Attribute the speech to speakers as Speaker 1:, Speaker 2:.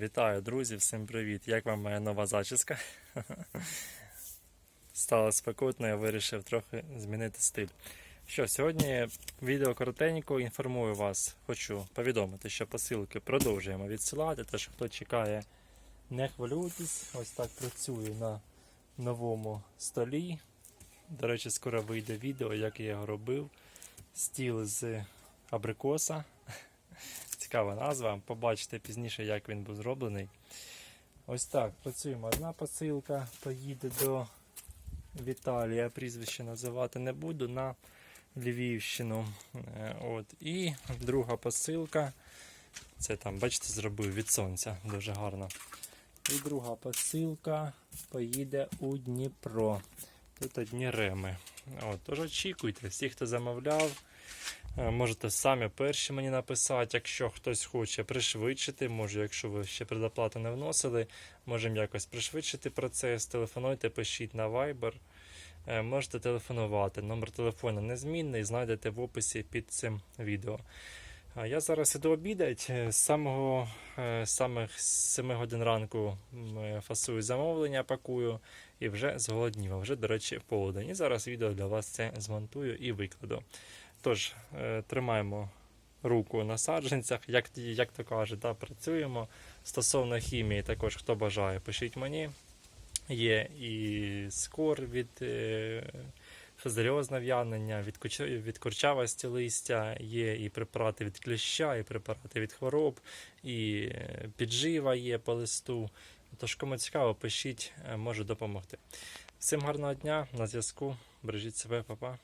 Speaker 1: Вітаю, друзі, всім привіт! Як вам моя нова зачіска? Стало спекотно, я вирішив трохи змінити стиль. Що, сьогодні відео коротенько інформую вас. Хочу повідомити, що посилки продовжуємо відсилати. Тож, хто чекає, не хвилюйтесь. Ось так працюю на новому столі. До речі, скоро вийде відео, як я його робив. Стіл з абрикоса. Цікава назва. Побачите пізніше, як він був зроблений. Ось так, працюємо. Одна посилка поїде до Віталія, прізвище називати не буду, на Львівщину. Е, От. І друга посилка. Це там, бачите, зробив від сонця. Дуже гарно. І друга посилка поїде у Дніпро. Тут одні реми. От, тож очікуйте, всі, хто замовляв. Е, Можете самі перші мені написати, якщо хтось хоче пришвидшити, може, якщо ви ще предоплату не вносили, можемо якось пришвидшити процес. Телефонуйте, пишіть на Viber. Е, Можете телефонувати. Номер телефону незмінний, знайдете в описі під цим відео. Я зараз іду обідати. З самого е, самих 7 годин ранку е, фасую замовлення, пакую і вже зголоднів. Вже, до речі, полудень. І зараз відео для вас це змонтую і викладу. Тож, е, тримаємо руку на саджанцях, як, як то кажуть, да, працюємо. Стосовно хімії, також хто бажає, пишіть мені. Є і скор від е, фузаріозне в'янення, від, від курчавості листя, є і препарати від кліща, і препарати від хвороб, і е, піджива є по листу. Тож, кому цікаво, пишіть, можу допомогти. Всім гарного дня, на зв'язку. Бережіть себе, па-па.